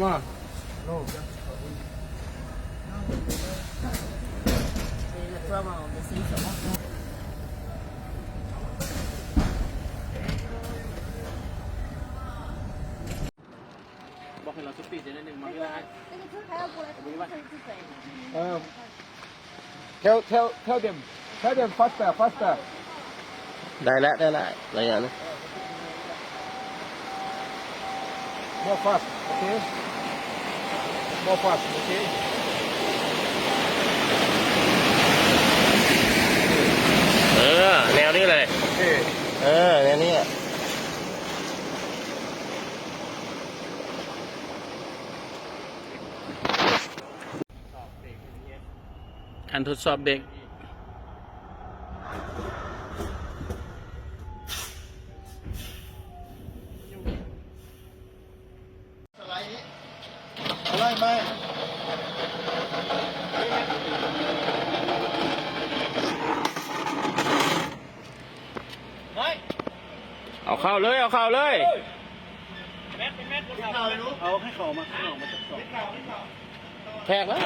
mà no. Bakit lang tupi? Diyan na nang makilaan. Uh, theo theo theo điểm theo điểm faster faster đây lại đây lại đây nữa. More fast. ล้วอะไรอย่างนี้ more fast okay more fast okay เออ แนวนี้เลย okay เออ แนวนี้อะการทดสอบเบรก ไรไหมเอาเข้าเลย เอาเข้าเลยเอาให้เขามาข้างนอกมาทดสอบแพกแล้ว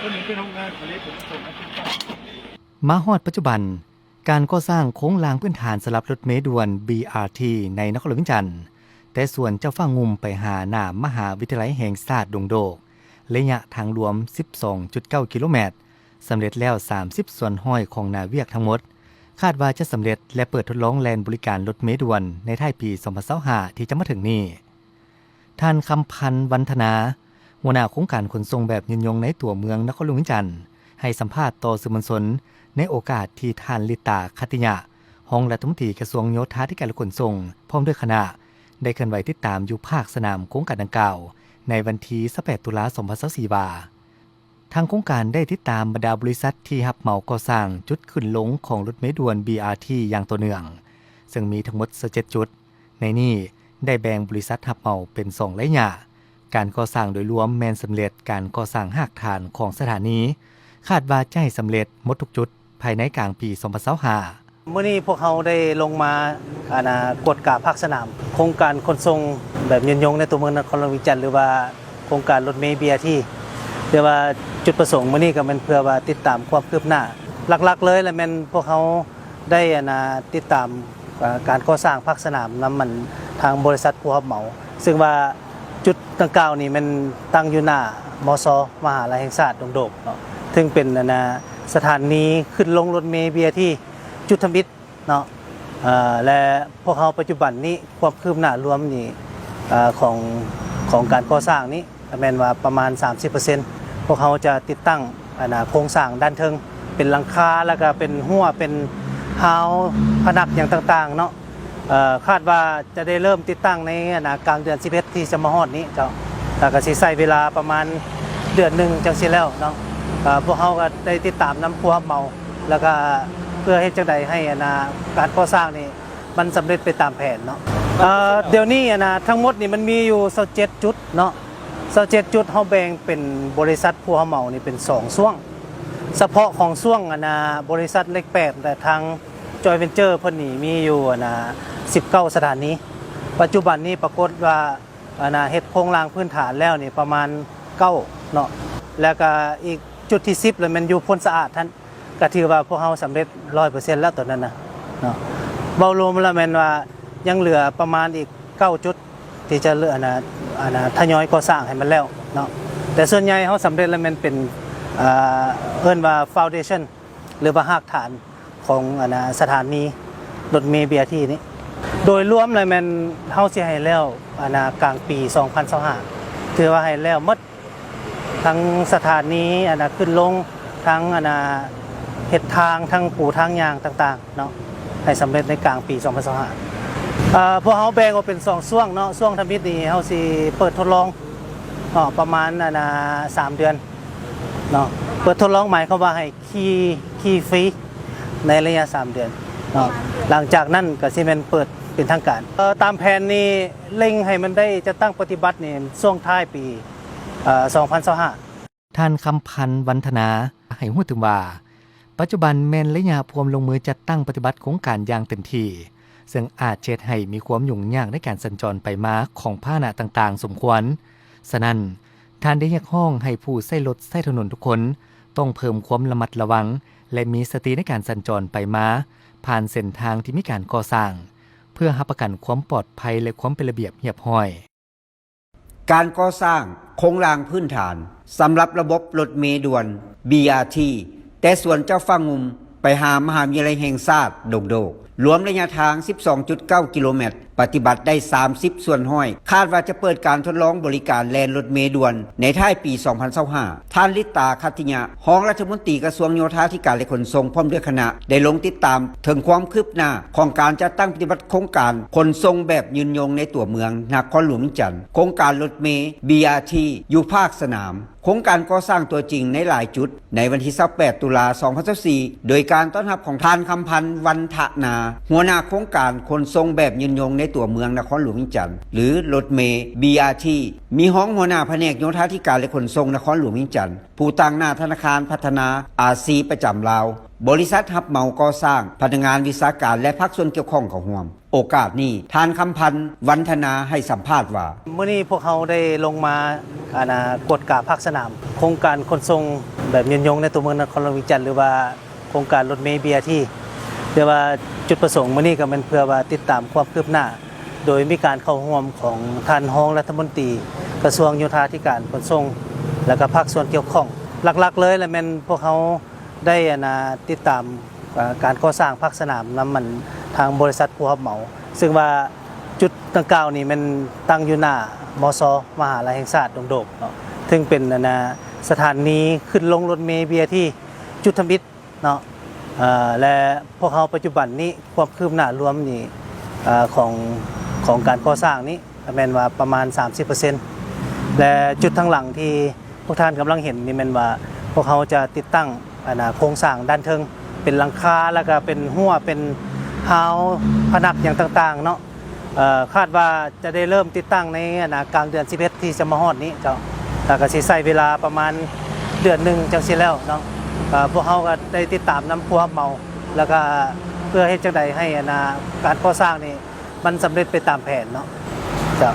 คนนี้เป็นโรงงานผลิตผมส่งให้คุณป้ามาฮอดปัจจุบัน การก่อสร้างโค้งรางพื้นฐานสำหรับรถเมล์ด่วน BRT ในนครหลวงจันทน์แต่ส่วนเจ้าฟ้างุมไปหาหนามมหาวิทยาลัยแห่งชาติดงโดกระยะทางรวม 12.9 กิโลเมตรสำเร็จแล้ว 30 ส่วนห้อยของนาเวียกทั้งหมด คาดว่าจะสำเร็จและเปิดทดลองแลนบริการรถเมล์ด่วนในท้ายปี 2025ที่จะมาถึงนี้ท่านคำพันธ์วันธนา หัวหน้าโครงการขนส่งแบบยืนยงในตัวเมืองนครหลวงวิงจันทน์ให้สัมภาษณ์ต่อสื่อมวลชน ในโอกาสที่ท่านลิตาคติยะห้องรัฐมนตรีกระทรวงโยธาธิการและขนส่งพร้อมด้วยคณะ ได้เคลื่อนไหวติดตามอยู่ภาคสนามโครงการดังกล่าว ในวันที่18ตุลาคม2024ว่าทางโครงการได้ติดตามบรรดาบริษัทที่รับเหมาก่อสร้างจุดขึ้นลงของรถเมล์ด่วน BRT อย่างต่อเนื่อง ซึ่งมีทั้งหมด17จุด ในนี้ได้แบ่งบริษัทรับเหมาเป็นสองระยะการก่อสร้างโดยรวมแมนสำเร็จการก่อสร้างหากฐานของสถานี คาดว่าจะให้สำเร็จหมดทุกจุด ภายในกลางปี2025เมื่อนี้พวกเขาได้ลงมาอานากดกาภาคสนาม โครงการขนส่งแบบยืนยงในตัวเมืองนครหลวงวิจันทร์หรือว่าโครงการรถเมล์เบียที่เรียกว่าจุดประสงค์มื่อนี้ก็เป็นเพื่อว่าติดตามความคืบหน้า หลักๆ เลยแหละม่นพวกเขาได้อานาติดตามการก่อสร้างภาคสนามน้ำมันทางบริษัทผู้รับเหมา ซึ่งว่าจุดดังกล่าวนี่มันตั้งอยู่หน้ามอซมหาลัยแห่งชาติดงโดกเนาะซึ่งเป็นอานา สถานีขึ้นลงรถเมล์เบียที่จุดทมิตรเนาะและพวกเขาปัจจุบันนี้ความคืบหน้ารวมนี่ของของการก่อสร้างนี้แมนว่าประมาณ 30%พวกเขาจะติดตั้งอานาโครงสร้างด้านเทิง เป็นหลังคาแล้วก็เป็นหัวเป็นเฮาผนักอย่างต่างๆเนาะคาดว่าจะได้เริ่มติดตั้งในอานากลางเดือน11ที่จะมาฮอดนี้เจ้าแต่ก็สิใช้เวลาประมาณเดือนหนึ่งจังสิแล้วเนาะ พวกเขาก็ได้ติดตามน้ำพัวเมา แล้วก็เพื่อให้จังใดให้อนาการก่อสร้างนี่มันสำเร็จไปตามแผนเนาะเเดี๋ยวนี้อนะทั้งหมดนี่มันมีอยู่27จุดเนาะ27จุดเฮาแบ่งเป็นบริษัทผู้เฮาเมานี่เป็นสองช่วง เฉพาะของช่วงอนะบริษัทเล็กแปดแต่ทางจอยเวนเจอร์เพิ่นนี่มีอยู่อะนะ19 สถานีปัจจุบันนี้ปรากฏว่าอนะเฮ็ดโครงรางพื้นฐานแล้วนี่ประมาณ9เนาะแล้วก็อีก จุดที่10เลยมันอยู่พ้นสะอาดท่านก็ถือว่าพวกเขาสำเร็จร้อยเปอร์เซ็นต์แล้วตอนนั้นนะเนาะเบารวมแล้วแมนว่ายังเหลือประมาณอีกเก้าจุดที่จะเหลือนะอ่านะทยอยก่อสร้างให้มันแล้วเนาะแต่ส่วนใหญ่เขาสำเร็จแล้วมันเป็นอ่าเอิ้นว่าฟ u n เดชั่นหรือว่าหากฐานของอ่านะสถานีรถเมเบียที่นี้โดยรวมเลยมันเฮาสิให้แล้วอ่านะกลางปี 2025ถือว่าให้แล้วมด ทั้งสถานีอันนะขึ้นลงทั้งอันนะเห็ดทางทั้งปูทางยางต่างๆเนาะให้สำเร็จในกลางปี 2025อ่าพวกเขาแบ่งออกเป็นสองช่วงเนาะช่วงทำมิตรนี้เขาสิเปิดทดลองเนาะประมาณอันนะสามเดือนเนาะเปิดทดลองหมายเขามว่าให้ขี่ขี่ฟรีในระยะ 3 เดือนเนาะหลังจากนั้นก็สิแมันเปิดเป็นทางการตามแผนนี้เล็งให้มันได้จะตั้งปฏิบัตินี่ช่วงท้ายปี 2025ท่านคำพันธ์วันธนาให้หู้ถึงว่า ปัจจุบันแมนและยาพวมลงมือจัดตั้งปฏิบัติโครงการอย่างเต็มที่ซึ่งอาจเช็ดให้มีความยุ่งยากในการสัญจรไปมาของพาหนะต่างๆ สมควร ฉะนั้นท่านได้เรียกห้องให้ผู้ใช้รถใช้ถนนทุกคน ต้องเพิ่มความระมัดระวัง และมีสติในการสัญจรไปมา ผ่านเส้นทางที่มีการก่อสร้าง เพื่อรับประกันความปลอดภัยและความเป็นระเบียบเรียบร้อย การก่อสร้างโครงรางพื้นฐานสำหรับระบบรถเมล์ด่วน BRT แต่ส่วนเจ้าฟางงุมไปหามหาวิทยาลัยแห่งชาติดงโดก รวมระยะทาง 12.9 กิโลเมตร ปฏิบัติได้ 30 ส่วนห้อย คาดว่าจะเปิดการทดลองบริการแลนรถเมด่วน ในท้ายปี 2025ท่านลิตาคัติยะห้องรัฐมนตรีกระทรวงโยธาธิการและขนส่งพร้อมด้วยคณะ ได้ลงติดตามถึงความคืบหน้าของการจัดตั้งปฏิบัติโครงการขนส่งแบบยืนยงในตัวเมืองนครหลวงจันทร์โครงการรถเมล์ BRT อยู่ภาคสนามโครงการก่อสร้างตัวจริงในหลายจุด ในวันที่28ตุลา2024โดยการต้อนรับของทานคำพันธ์วันทนาหัวหน้าโครงการขนส่งแบบยืนยงในตัวเมืองนครหลวงจันทร์หรือรถเมย์ BRT มีห้องหัวหน้าแผนกโยธาธิการและขนส่งนครหลวงจันทร์ผู้ตั้งหน้าธนาคารพัฒนาอาซีประจำลาว บริษัทหับเหมาก่อสร้างพนักงานวิสาการและภาคส่วนเกี่ยวข้องของห่วม โอกาสนี้ทานคำพันธ์วันธนาให้สัมภาษณ์ว่าเมื่อนี้พวกเขาได้ลงมาอานากดกาภาคสนาม โครงการขนส่งแบบยืนยงในตัวเมืองนครหลวงวิจันทร์หรือว่าโครงการรถเมล์เบียที่ เรียกว่าจุดประสงค์มื่อนี้ก็เป็นเพื่อว่าติดตามความคืบหน้า โดยมีการเข้าร่วมของท่านรองรัฐมนตรี กระทรวงโยธาธิการขนส่ง แล้วก็ภาคส่วนเกี่ยวข้อง หลักๆ เลยแหละแม่นพวกเขาได้อนาติดตามการก่อสร้างภาคสนามน้ำมันทางบริษัทผู้รับเหมา ซึ่งว่าจุดดังกล่าวนี่มันตั้งอยู่หน้ามสมหาลัยแห่งชาติดงโดกเนาะซึ่งเป็นนาสถานีขึ้นลงรถเมล์เบียที่จุดทมิตรเนาะ และพวกเขาปัจจุบันนี้ความคืบหน้ารวมนี่ของของการก่อสร้างนี้แม่นว่าประมาณ 30%และจุดทางหลังที่พวกท่านกำลังเห็นนี่แมนว่าพวกเขาจะติดตั้งโครงสร้างด้านเทิง เป็นหลังคาแล้วก็เป็นหัวเป็นเฮาผนักอย่างต่างๆเนาะคาดว่าจะได้เริ่มติดตั้งในอนากลางเดือน11ที่จะมาฮอดนี้เจ้าแต่ก็สิใช้เวลาประมาณเดือนหนึ่งจังสิแล้วเนาะ พวกเขาก็ได้ติดตามน้ำพัวเมา แล้วก็เพื่อให้จังใดให้อานาการก่อสร้างนี่มันสำเร็จไปตามแผนเนาะเจ้า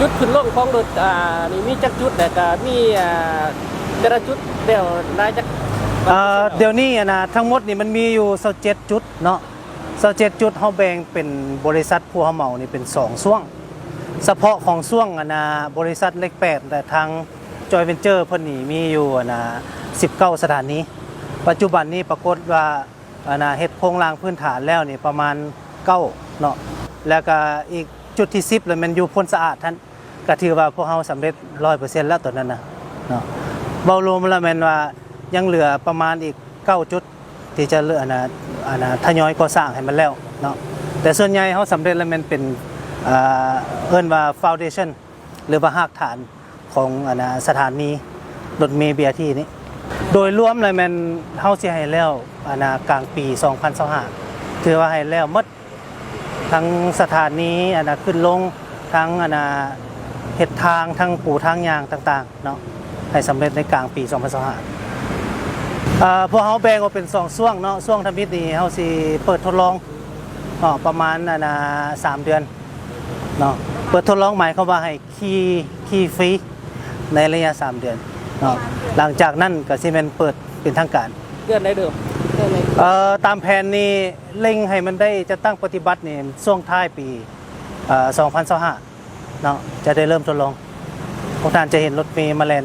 จุดขึ้นลงของรถอ่านี่มีจักจุดแต่ก็มีอ่าแต่ละจุดเดี๋ยวได้จักเอ่อเดี๋ยวนี้อะนะทั้งหมดนี่มันมีอยู่27จุดเนาะ27จุดเฮาแบ่งเป็นบริษัทผู้เฮาเหมานี่เป็น2ช่วง เฉพาะของช่วงอะนะบริษัทเล็ก8แต่ทางจอยเวนเจอร์เพิ่นนี่มีอยู่อะนะ 19 สถานี ปัจจุบันนี้ปรากฏว่าอนะเฮ็ดโครงรางพื้นฐานแล้วนี่ประมาณ9เนาะ แล้วก็อีกจุดที่ 10เลยมันอยู่พ้นสะอาดท่านก็ถือว่าพวกเฮาสำเร็จ 100%แล้วตอนนั้นนะเนาะเบารวมแล้วแม่นว่ายังเหลือประมาณอีก 9 จุดที่จะเหลือนะอันนะทยอยก่อสร้างให้มันแล้วเนาะ แต่ส่วนใหญ่เขาสำเร็จแล้วมันเป็นอ่าเอิ้นว่าฟาวเดชั่นหรือว่าหากฐานของอันสถานีรถเมล์เบียที่นี้ โดยรวมแล้วมันเฮาสิให้แล้วอนนะกลางปี 2025ถือว่าให้แล้วหมดทั้งสถานีอันนะขึ้นลงทั้งอนนะเฮ็ดทางทั้งปูทางยางต่างๆเนาะให้สำเร็จในกลางปี 2025อ่าพวกเขาแบ่งออกเป็น2ช่วงเนาะช่วงทำมิตรนี้เขาสิเปิดทดลองอ๋อประมาณน่ะนะสามเดือนเนาะเปิดทดลองหมายความว่าให้ขี่ขี่ฟรีในระยะ 3 เดือน เนาะหลังจากนั้นก็สิเป็นเปิดเป็นทางการ เดือนได้เดิมเดือนไหนเอ่อตามแผนนี้เร่งให้มันได้จะตั้งปฏิบัตินี่ช่วงท้ายปีเอ่อ2025เนาะจะได้เริ่มทดลองพวกท่านจะเห็นรถเมล์มาแลน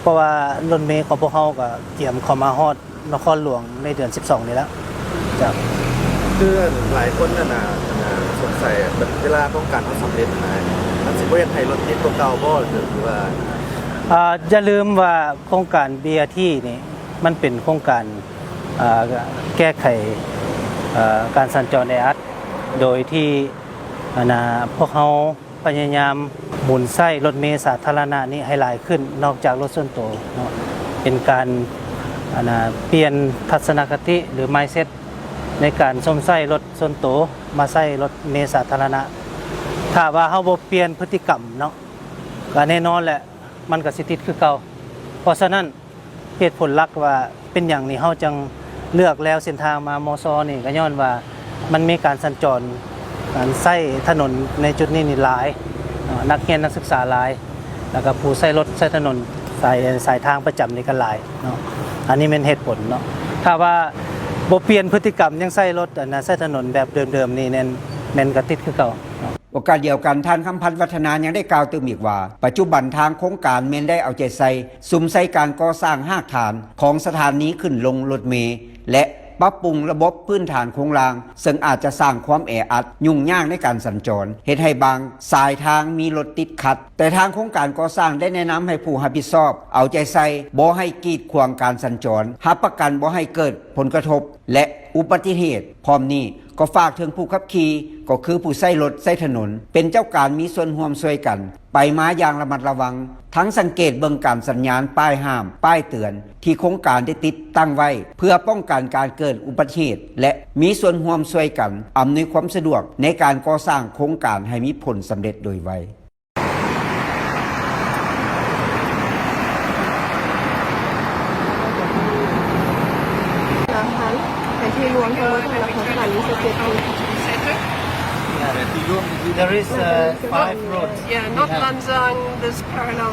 เพราะว่ารถเมล์ของพวกเขาก็เกี่ยมเข้ามาฮอดนครหลวงในเดือน 12 นี้แล้วจ้ะคือหลายคนน่ะนะน่ะสงสัยแบบเวลาต้องการเขาสำเร็จนะมันสิบ่เฮ็ดให้รถติดกว่าเก่าบ่หรือว่า อย่าลืมว่าโครงการ BRT นี่มันเป็นโครงการแก้ไขการสัญจรในอัดโดยที่นะพวกเขาพยายามหมุนไส้รถเมล์สาธารณะนี้ให้หลายขึ้นนอกจากรถส่วนตัวเนาะเป็นการนะเปลี่ยนทัศนคติหรือ mindset ในการสมไส้รถส่วนตัวมาใส่รถเมล์สาธารณะ ถ้าว่าเฮาบ่เปลี่ยนพฤติกรรมเนาะก็แน่นอนแหละ มันก็สิติดคือเก่าเพราะฉะนั้นเหตุผลหลักว่าเป็นอย่างนี้เฮาจังเลือกแล้วเส้นทางมามอซอนี่ก็ย้อนว่ามันมีการสัญจรการใช้ถนนในจุดนี้นี่หลาย นักเรียนนักศึกษาหลาย แล้วก็ผู้ใช้รถใช้ถนนสายสายทางประจำนี่ก็หลายเนาะอันนี้เป็นเหตุผลเนาะถ้าว่าบ่เปลี่ยนพฤติกรรมยังใช้รถอันนะใช้ถนนแบบเดิมๆนี่แน่นแม่นกระติดคือเก่า โอกาสเดียวกันท่านคำพันธ์วัฒนายังได้กล่าวเติมอีกว่า ปัจจุบันทางโครงการเมนได้เอาใจใส่สุมใส่การก่อสร้างห้ากฐานของสถานีขึ้นลงรถเมล์และปรับปรุงระบบพื้นฐานโครงราง ซึ่งอาจจะสร้างความแออัด ยุ่งยากในการสัญจรเหตุให้บางสายทางมีรถติดขัด แต่ทางโครงการก่อสร้างได้แนะนำให้ผู้รับผิดชอบ เอาใจใส่บ่ให้กีดขวางการสัญจรรับประกันบ่ให้เกิดผลกระทบ และอุบัติเหตุพร้อมนี้ ก็ฝากถึงผู้ขับขี่ก็คือผู้ใช้รถใช้ถนน เป็นเจ้าการมีส่วนร่วมช่วยกัน ไปมาอย่างระมัดระวัง ทั้งสังเกตเบิ่งการสัญญาณป้ายห้าม ป้ายเตือน ที่โครงการได้ติดตั้งไว้ เพื่อป้องกันการเกิดอุบัติเหตุ และมีส่วนร่วมช่วยกันอำนวยความสะดวกในการก่อสร้างโครงการให้มีผลสำเร็จโดยไว There is uh, five roads. Yeah, not Lanzang, there's parallel